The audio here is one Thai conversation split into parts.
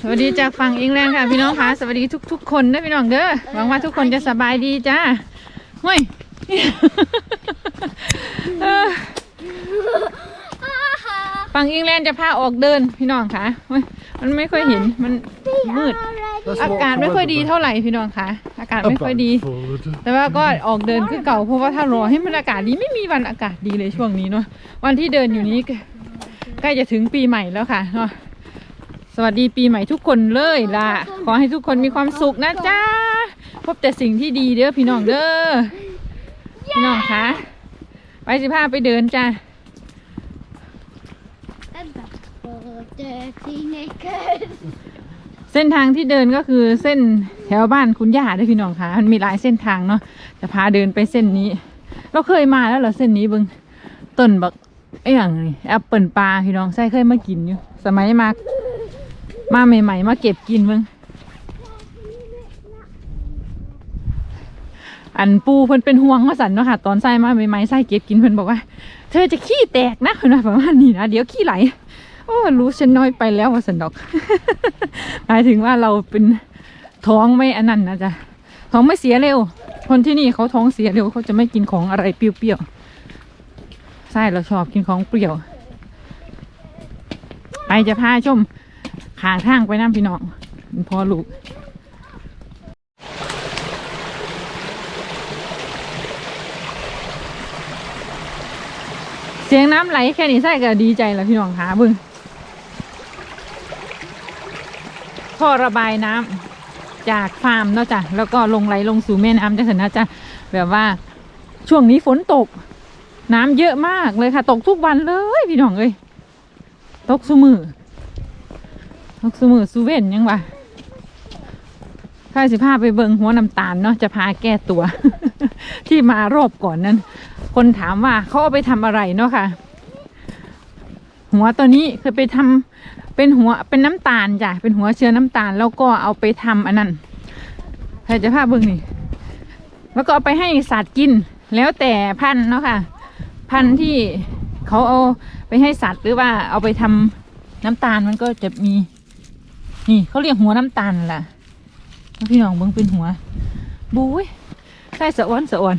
สวัสดีจากฝั่งอิงแลนด์ค่ะพี่น้องคะสวัสดีทุก ๆ คนนะพี่น้องเด้อหวังว่าทุกคนจะสบายดีจ้าเฮ้ยเออฝั่งอิงแลนด์จะพาออกเดินพี่น้องคะเฮ้ยมันไม่ค่อยเห็นมันมืด อากาศไม่ค่อยดีเท่าไหร่พี่น้องคะอากาศไม่ค่อยดี แต่ว่าก็ออกเดินคือเก่าเพราะว่าถ้ารอให้มันอากาศดีไม่มีวันอากาศดีเลยช่วงนี้เนาะวันที่เดินอยู่นี้ใกล้จะถึงปีใหม่แล้วค่ะเนาะ วัสดีปีใหม่ทุกคนเลยล่ะ ขอให้ทุกคนมีความสุขนะจ๊ะ พบแต่สิ่งที่ดีเด้อพี่น้องเด้อ พี่น้องคะ ไปสิพาไปเดินจ้ะเส้นทางที่เดินก็คือเส้นแถวบ้านคุณย่าด้วยพี่น้องคะมันมีหลายเส้นทางเนาะจะพาเดินไปเส้นนี้ เราเคยมาแล้วเหรอเส้นนี้เบึงต้นบักไอ้อย่างนี้แอปเปิลปลาพี่น้องใช่เคยมากินอยู่ สมัยมา มาใหม่ ๆ มาเก็บกินเบึงอันปูเพิ่นเป็นห่วงมาสันเนาะค่ะ ตอนใส่มาใหม่ๆใส่เก็บกินเพิ่นบอกว่า เธอจะขี้แตกนะเพิ่นว่าประมาณนี้นะเดี๋ยวขี้ไหลโอ้รู้ฉันน้อยไปแล้วว่าสันดอกหมายถึงว่าเราเป็นท้องไม่อันนั้นนะจ๊ะท้องไม่เสียเร็ว คนที่นี่เขาท้องเสียเร็วเขาจะไม่กินของอะไรเปรี้ยวๆใช่เราชอบกินของเปรี้ยวไปจะพาชม ขางทางไปน้ำพี่น้องพอลูกเสียงน้ำไหลแค่นี้ใส่ก็ดีใจแล้วพี่น้องหาบึงท่อระบายน้ำจากฟาร์มเนาะจ้ะแล้วก็ลงไหลลงสู่แม่น้ำจังสันนะจ๊ะแบบว่าช่วงนี้ฝนตก น้ำเยอะมากเลยค่ะ ตกทุกวันเลยพี่น้องเอ้ยตกสุมือ ตกสุมือสุเว่นยังวะถ้าสิพาไปเบิงหัวน้ำตาลเนาะจะพาแก้ตัว ที่มารอบก่อนนั้น คนถามว่าเขาเอาไปทำอะไรเนาะค่ะ หัวตัวนี้เคยไปทำเป็นหัวเป็นน้ำตาลจ้ะเป็นหัวเชื้อน้ำตาล แล้วก็เอาไปทำอันนั้นใครจะพาเบิ่งนี่แล้วก็เอาไปให้สัตว์กิน แล้วแต่พันเนาะค่ะ พันที่เขาเอาไปให้สัตว์หรือว่าเอาไปทำน้ำตาลมันก็จะมี นี่เขาเรียกหัวน้ำตาลล่ะพี่น้องเบิ่งเป็นหัวบุ้ยใส่สะอ้อนสะอ้อน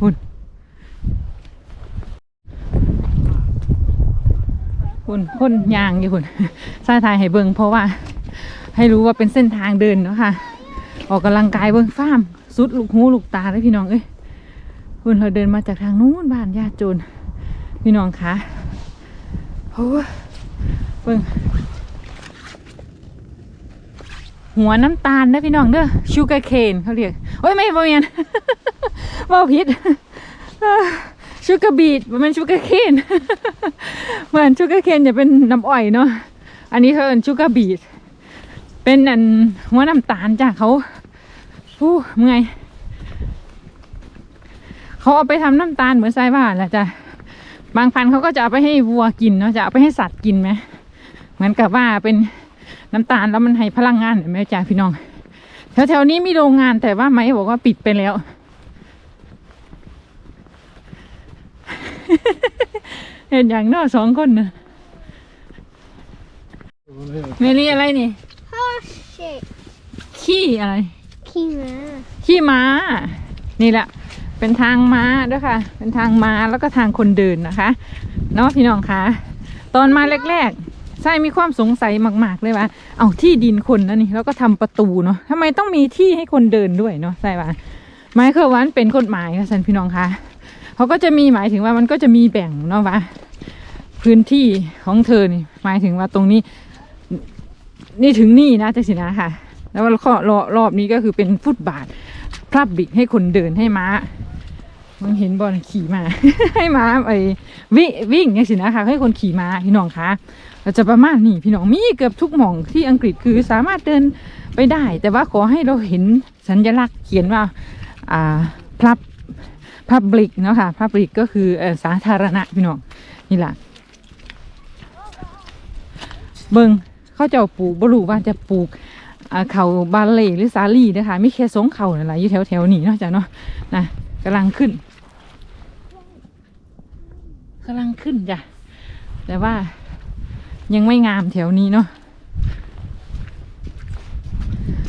หุ่นคุณคนยางอยู่คุณสายทายให้เบิงเพราะว่า ให้รู้ว่าเป็นเส้นทางเดินเนาะค่ะ ออกกำลังกายเบิงฟ้ามสุดลูกหูลูกตาเลยพี่น้องเอ้ยคุณเราเดินมาจากทางนู้นบ้านญาติโจรพี่น้องคะ โอ้เบิงหัวน้ำตาลนะพี่น้องเด้อชูการ์เคนเขาเรียกโอ้ยไม่บอเมียนว่าผิดชูการ์บีดมันชูการ์เคนเหมือนชูการ์เคนจะเป็นน้ำอ้อยเนาะอันนี้เขาเป็นชูการ์บีดเป็นอันหัวน้ำตาลจ้ะเขาผู้เมื่อยเขาเอาไปทำน้ำตาลเหมือนไส้บ้านแหละจ้ะ บางพันธุ์เขาก็จะเอาไปให้วัวกินเนาะจะเอาไปให้สัตว์กินไหมเหมือนกับว่าเป็นน้ำตาลแล้วมันให้พลังงานเห็นไหมจ้ะพี่น้องแถวๆนี้มีโรงงานแต่ว่าไม้บอกว่าปิดไปแล้ว เห็นอย่างเนอสองคนนะเมลี่อะไรนี่ Oh shit. ขี้อะไร Kima. ขี้ม้านี่แหละ เป็นทางม้าด้วยค่ะ เป็นทางม้าแล้วก็ทางคนเดินนะคะเนาะพี่น้องคะตอนมาแรกๆใช่มีความสงสัยมาก ๆ เลยว่า เอาที่ดินคนนะนี่แล้วก็ทำประตูเนาะทำไมต้องมีที่ให้คนเดินด้วยเนาะใช่ปะหมายคือว่ามันเป็นกฎหมายค่ะท่านพี่น้องคะเขาก็จะมีหมายถึงว่ามันก็จะมีแบ่งเนาะว่าพื้นที่ของเธอนี่หมายถึงว่าตรงนี้ นี่ถึงนี่นะจะสินะค่ะ แล้วก็รอบรอบนี้ก็คือเป็นฟุตบาทพลับบิกให้คนเดินให้ม้า มึงเห็นบอลขี่มา ให้ม้าไปวิวิ่งไงสินะคะให้คนขี่ม้าพี่น้องคะเราจะประมาณนี้พี่น้องมีเกือบทุกหม่องที่อังกฤษคือสามารถเดินไปได้ แต่ว่าขอให้เราเห็นสัญลักษณ์เขียนว่าอ่าพลับพับลิกเนาะค่ะพับลิกก็คืออสาธารณะพี่น้องนี่แหละเบิงเขาจะเอาปลูกบรูว่าจะปลูกอ่าเขาบาเล่หรือสาลี่นะคะไม่แค่สงเขาน่นแหละอยู่แถวแถวๆนี้นาะจ้ะเนาะนะกำลังขึ้น กำลังขึ้นจ้ะ แต่ว่ายังไม่งามแถวนี้เนาะ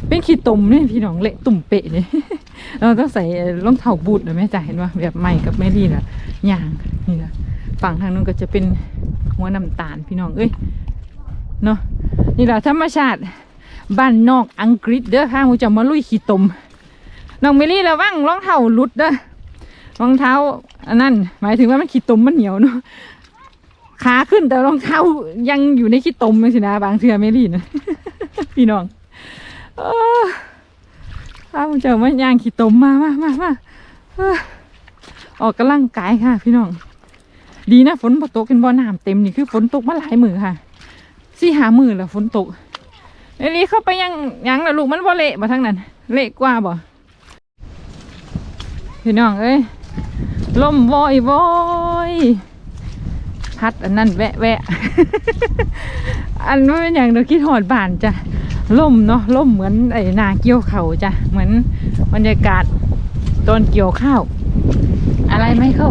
เป็นขี้ตุ่มเนี่ยพี่น้องเละตุ่มเปะเลยเราต้องใส่รองเท้าบูทนะแม่จ๋าเห็นว่าแบบใหม่กับแม่ดีน่ะย่างนี่แหละฝั่งทางนู้นก็จะเป็นหัวน้ำตาลพี่น้องเอ้ยเนาะนี่แหละธรรมชาติบ้านนอกอังกฤษเด้อค่ะมูจะมาลุยขี้ตมน้องเมลี่ระวังรองเท้าหลุดเด้อ รองเท้าอันนั้นหมายถึงว่ามันขี้ตมมันเหนียวเนาะขาขึ้นแต่รองเท้ายังอยู่ในขี้ตมเลยสินะบางเทือเมลี่นะพี่น้องถ้ามูจะมาย่างขี้ตมมามามามาออออกกำลังกายค่ะ พี่น้อง ดีนะฝนตกเป็นบ่อน้ำเต็มนี่คือฝนตกมาหลายมือค่ะสี่หามือแล้วฝนตกเอลี่เข้าไปยังยังแล้วลูกมันบ่เละมาทั้งนั้น เละกว่าบ่พี่น้องเอ้ย ลมวอยวอยพัดอันนั้นแวะแวะอันว่าเป็นอย่างเราคิดหอดบานจ้ะล่มเนาะล่มเหมือนไอ้นาเกี่ยวเขาจ้ะเหมือนบรรยากาศตอนเกี่ยวข้าว อะไรไหมเข้า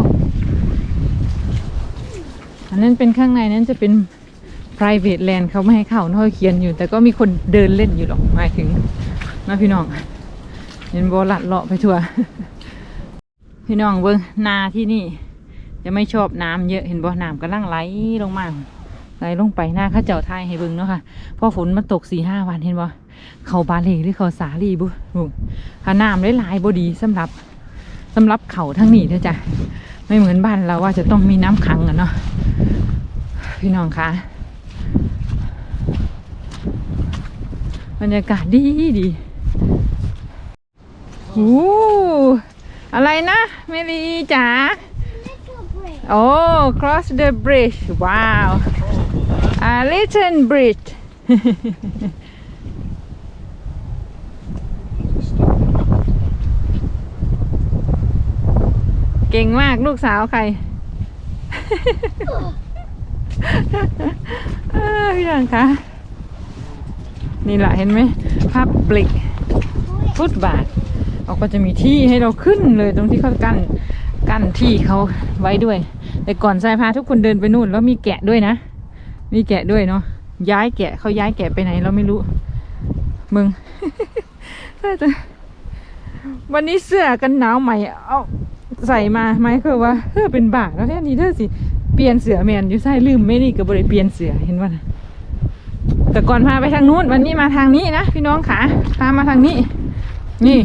อันนั้นเป็นข้างในนั้นจะเป็น private land เขาไม่ให้เข้าเนาะเขาเขียนอยู่ แต่ก็มีคนเดินเล่นอยู่หรอกหมายถึงนะพี่น้องเห็นโบลัดเลาะไปทั่ว พี่น้องเบิ้งนาที่นี่ จะไม่ชอบน้ำเยอะเห็นบ่น้ำกำลังไหลลงมาไหลลงไปหน้าข้าเจ้าทายให้เบิ้งเนาะค่ะพราะฝนมันตกสี่ห้าวันเห็นบ่เขาบาเลหรือเขาสาลีบุบุถ้าน้ำไหลายๆบดีสำหรับสำหรับเขาทั้งนี้เด้อจ้ะไม่เหมือนบ้านเราว่าจะต้องมีน้ำขังอะเนาะพี่น้องคะบรรยากาศดีดีโอ้ อะไรนะเมลีจ๋า Little break. โอ้ cross the bridge ว้าว a little bridge เก่งมากลูกสาวใครเอ้อพี่ดังคะนี่แหละเห็นไหมพับปลิกฟุตบาท เขาก็จะมีที่ให้เราขึ้นเลยตรงที่เขากั้นกั้นที่เขาไว้ด้วย แต่ก่อนทรายพาทุกคนเดินไปนู่น แล้วมีแกะด้วยนะ มีแกะด้วยเนาะย้ายแกะเขาย้ายแกะไปไหนเราไม่รู้ มึงวันนี้เสื้อกันหนาวใหม่ เอาใส่มาไหมคือว่าเธอเป็นบาทแล้วแค่นี้เธอสิเปลี่ยนเสือแมนอยู่ใส่ลืมไม่นี่ก็บริเปลี่ยนเสือเห็นว่านะแต่ก่อนพาไปทางนู้น วันนี้มาทางนี้นะพี่น้องขาพามาทางนี้ นี่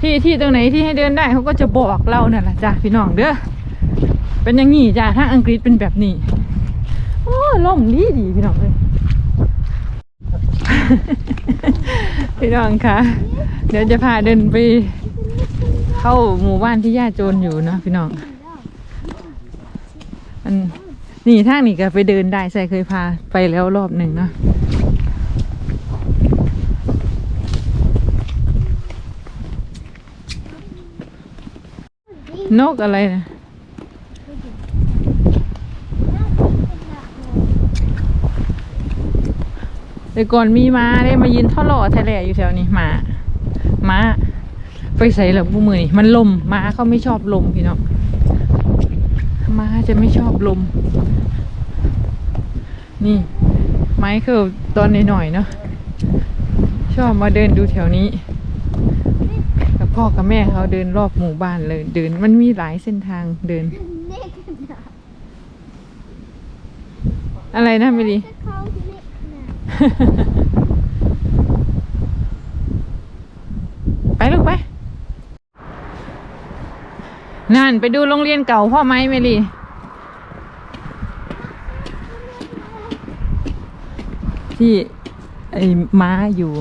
ที่ที่ตรงไหนที่ให้เดินได้เขาก็จะบอกเราเนี่ยแหละจ้ะพี่น้องเด้อเป็นอย่างนี้จ้ะทาอังกฤษเป็นแบบนี้โอ้ล่มดีดีพี่น้องเลยพี่น้องคะเดี๋ยวจะพาเดินไป เข้าหมู่บ้านที่ย่าโจรอยู่เนาะพี่น้องอันนี่ทางนี้ก็ไปเดินได้ใส่เคยพาไปแล้วรอบหนึ่งเนาะ นกอะไรนะแต่ก่อนมีม้าได้มายืนท่อหล่อแทะเลอยู่แถวนี้ม้าม้าไปใส่หลับผู้มือนี่มันลมม้าเขาไม่ชอบลมพี่น้องม้าจะไม่ชอบลม นี่ ไมเคิลตอนหน่อยๆเนาะชอบมาเดินดูแถวนี้ กับพ่อกับแม่เขาเดินรอบหมู่บ้านเลยเดิน มันมีหลายเส้นทางเดิน Nick. อะไรนะมิลี They're called Nick now. ไปลูกไปนั่นไปดูโรงเรียนเก่าพ่อไหมเมลีที่ไอ้ม้าอยู่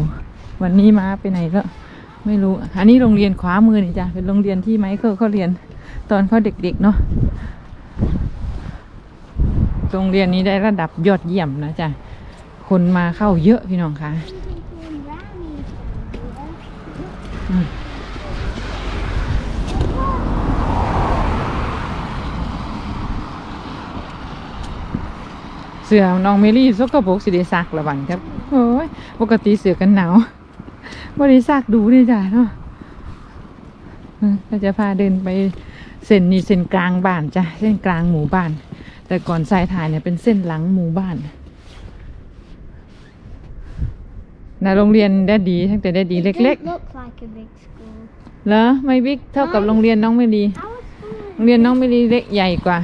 วันนี้ม้าไปไหนแล้ว ไม่รู้ อันนี้โรงเรียนขวามือนี่จ้ะ เป็นโรงเรียนที่ไมเคิลเขาเรียนตอนเขาเด็กๆเนาะ โรงเรียนนี้ได้ระดับยอดเยี่ยมนะจ๊ะคนมาเข้าเยอะพี่น้องคะเสือน้องเมลี่สกปรกสิได้ซักระวังครับ โอ้ย ปกติเสือกันหนาว บริษัทดูเลยจ้ะเนาะเราจะพาเดินไปเส้นนี้เส้นกลางบ้านจ้ะเส้นกลางหมู่บ้าน แต่ก่อนสายถ่ายเนี่ยเป็นเส้นหลังหมู่บ้านนะโรงเรียนได้ดีตั้งแต่ได้ดีเล็ก It like ๆเหรอไม่บิ๊กเท่ากับโรงเรียนน้องไม่ดีโรงเรียนน้องไม่ดีเล็กใหญ่กว่า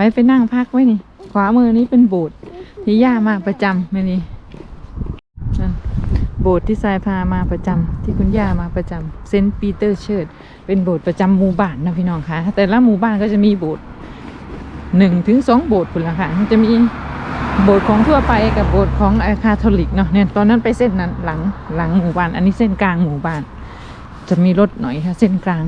ไปไปนั่งพักไว้นี่ ขวามือนี้เป็นโบสถ์ที่ย่ามาประจำไม่นี่นั่นโบสถ์ที่ทรายพามาประจำที่คุณย่ามาประจำเซนต์ปีเตอร์เชิร์เป็นโบสถ์ประจำหมู่บ้านนะพี่น้องคะแต่ละหมู่บ้านก็จะมีโบสถ์หนึ่งถึงสองโบสถ์พุ่นละค่ะมันจะมีโบสถ์ของทั่วไปกับโบสถ์ของคาทอลิกเนาะเนี่ยตอนนั้นไปเส้นนั้นหลังหลังหมู่บ้าน อันนี้เส้นกลางหมู่บ้าน จะมีรถหน่อยค่ะเส้นกลาง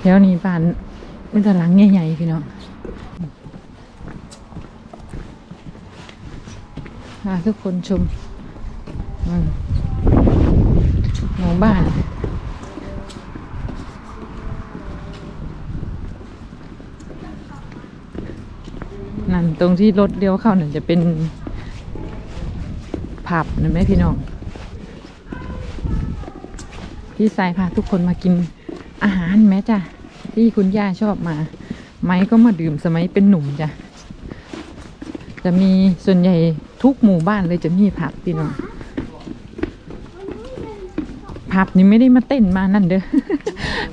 แถวนี้บ้านเป็นแต่หลังใหญ่ๆพี่น้องพาทุกคนชมหมู่บ้านนั่นตรงที่รถเลี้ยวเข้านั่นจะเป็นผับนะแม่พี่น้องที่สายพาทุกคนมากิน อาหารแม่จ้ะ ที่คุณย่าชอบมา ไม้ก็มาดื่มสมัยเป็นหนุ่มจ้ะ จะมีส่วนใหญ่ทุกหมู่บ้านเลยจะมีผับพี่น้องผับนี่ไม่ได้มาเต้นมานั่นเด้อ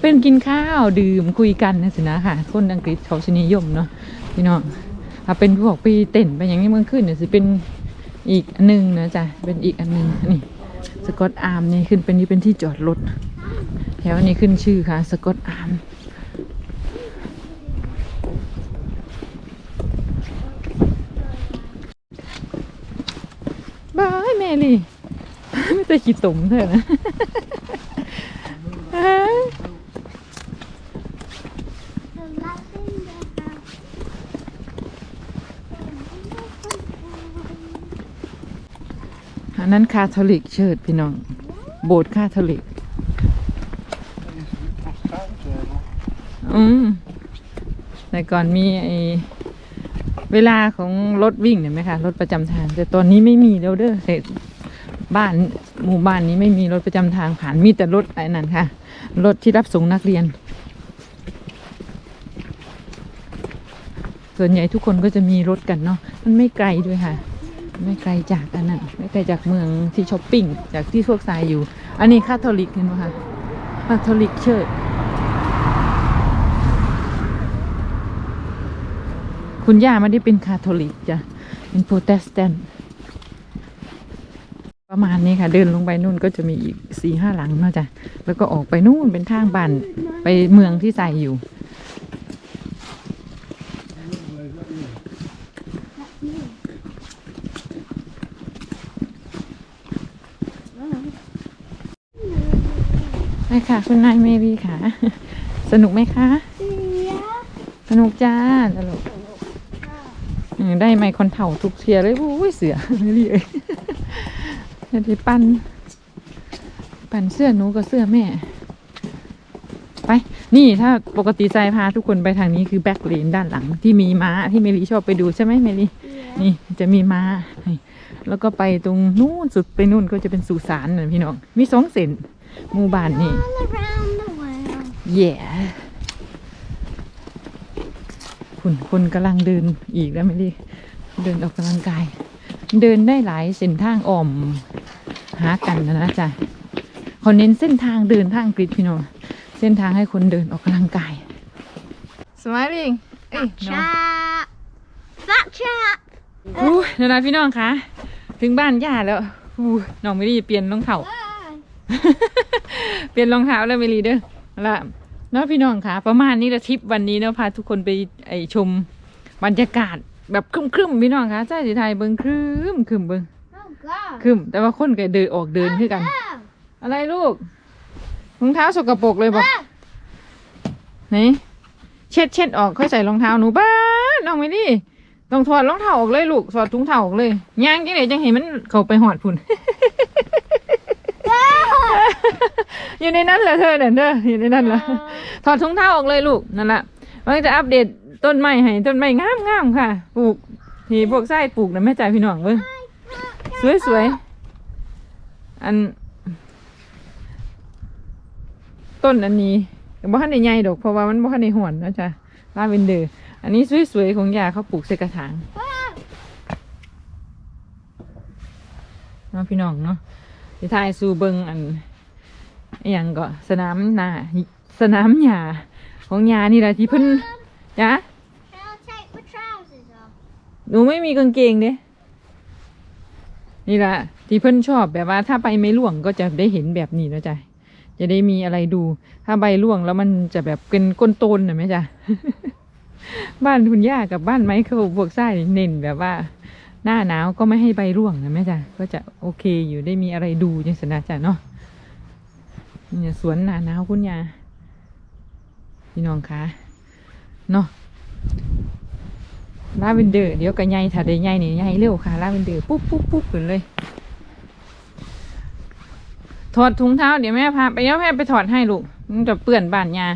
เป็นกินข้าวดื่มคุยกันนะสินะค่ะ คนอังกฤษเขาชนิยมเนาะพี่น้องถ้าเป็นพวกไปเต้นไปอย่างนี้เมื่อขึ้นเนี่ยสิเป็นอีกอันหนึงนะจ๊ะ เป็นอีกอันหนึงนี่ สกอตอาร์มนี่ขึ้นเป็นนี่เป็นที่จอดรถ ถวนี้ขึ้นชื่อค่ะสกอตอาร์มบายแมรี่ไม่แต่ขี้ตุ่มเถอะนะอันนั้นคาทอลิกเชิดพี่น้อง โบสถ์คาทอลิก อืมแต่ก่อนมีไอเวลาของรถวิ่งเห็นไหมคะรถประจำทาง แต่ตอนนี้ไม่มีแล้วเด้อเสร็จบ้านหมู่บ้านนี้ไม่มีรถประจำทางผ่านมีแต่รถไอ้นั่นค่ะ รถที่รับส่งนักเรียน ส่วนใหญ่ทุกคนก็จะมีรถกันเนาะมันไม่ไกลด้วยค่ะ ไม่ไกลจากอันนั้นไม่ไกลจากเมืองที่ช้อปปิ้งจากที่พวกทรายอยู่ อันนี้คาทอลิกเห็นไหมคะคาทอลิกเชิด คุณย่าไม่ได้เป็นคาทอลิกจ้ะเป็นโปรเตสแตนต์ประมาณนี้ค่ะ เดินลงไปนู่นก็จะมีอีกสี่ห้าหลังเนาะจ้ะแล้วก็ออกไปนู่นเป็นทางบ้านไปเมืองที่ใส่อยู่ไปค่ะ คุณนายเมรีค่ะ สนุกไหมคะ Yeah. สนุกจ้าตลกอืม ได้ไมค์คอนเถ่าทุกเทียเลยโอ้ยเสือไม่ดีเลยจะได้ปั้นปั้นเสื้อหนูกับเสื้อแม่ ไป นี่ถ้าปกติใจพาทุกคนไปทางนี้คือแบ็คเลนด้านหลัง ที่มีม้าที่เมลีชอบไปดูใช่ไหมเมลี Yeah. นี่จะมีม้านี่แล้วก็ไปตรงนู่นสุดไปนู่นก็จะเป็นสุสานนะพี่น้อง มีสองเส้นหมู่บ้านนี่ All around the world. แย่ คุณคนกำลังเดินอีกแล้วไม่ดีเดินออกกำลังกาย เดินได้หลายเส้นทางอ่อมหากันนะนะจ๊ะเขาเน้นเส้นทางเดินทางกรีดพี่น้องเส้นทางให้คนเดินออกกำลังกาย smiling เอ้ย Chap. Fat chap. อู้เดี๋ยวนะพี่น้องคะถึงบ้านย่าแล้วอู้น้องไม่ได้เปลี่ยนรองเท้าเปลี่ยนรองเท้าแล้วเมลีเด้อเอาละ เนาะพี่น้องค่ะ ประมาณนี้ละทริปวันนี้เนาะพาทุกคนไปไอชมบรรยากาศแบบครึมๆพี่น้องค่ะใช่สิไทยเบิงครึมครึมเบิง Oh God. ครึมแต่ว่าคนก็เดินออกเดินคือกัน Oh. อะไรลูกรองเท้าสกปรกเลยบอกไหนเช็ดเช็ดออกค่อยใส่รองเท้าหนูบ้าน้องไม่ดิต้องถอดรองเท้าออกเลยลูกถอดถุงเท้าออกเลยย่างจังไดจังให้มันเข้าไปหอดพุ่น อยู่ในนั้นแหละเธอเนี่ยเด้ออยู่ในนั้นแหละถอดถุงเท้าออกเลยลูกนั่นแหละมันจะอัปเดตต้นไม้ให้ต้นไม้งามงามๆค่ะปลูกที่พวกไส้ปลูกนะแม่จ่ายพี่น้องเว้ยสวยสวยๆอัน ต้นอันนี้แต่บ่ทันได้ใหญ่ดอกเพราะว่ามันบ่ทันได้หอนนะจ๊ะลาเวนเดอร์ อันนี้สวยๆของยาเขาปลูกใส่กระถางเนาะพี่น้องเนาะสิทายสู่เบิงอัน อหย่างก็สนามหนาสนามหญ้าของยานี่แหละที่เพิ่นจ้ะ Can I take my trousers off? หนูไม่มีกางเกงเด้นี่แหละที่เพิ่นชอบแบบว่าถ้าไปไม่ล่วงก็จะได้เห็นแบบนี้นะจ๊ะจะได้มีอะไรดู ถ้าใบล่วงแล้วมันจะแบบเป็นก้นโตนนะไหมจ๊ะ บ้านคุณย่ากับบ้านไม้เขาบวกไส้เน้นแบบว่า หน้าหนาวก็ไม่ให้ใบร่วงนะแม่จ๊ะก็จะโอเคอยู่ได้มีอะไรดูจังสนะจ๊ะเนาะ เนี่ยสวนหน้าหนาวคุณยาพี่น้องคะเนาะลาเวนเดอร์เดี๋ยวก็ใหญ่ถ้าได้ใหญ่นี่ใหญ่เร็วค่ะลาเวนเดอร์ปุ๊บปุ๊บปุ๊บขึ้นเลยถอดถุงเท้าเดี๋ยวแม่พาไปเดี๋ยวแม่ไปถอดให้ลูกมันจะเปื้อนบ้านยา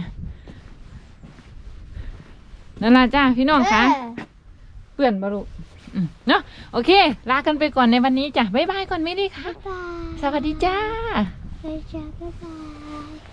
นั่นล่ะจ้าพี่น้องคะ Yeah. เพื่อนบารุอืมเนาะโอเค ลากันไปก่อนในวันนี้จ้ะบ๊ายบายก่อนไม่ได้ค่ะ Bye. สวัสดีจ้า Bye. Bye.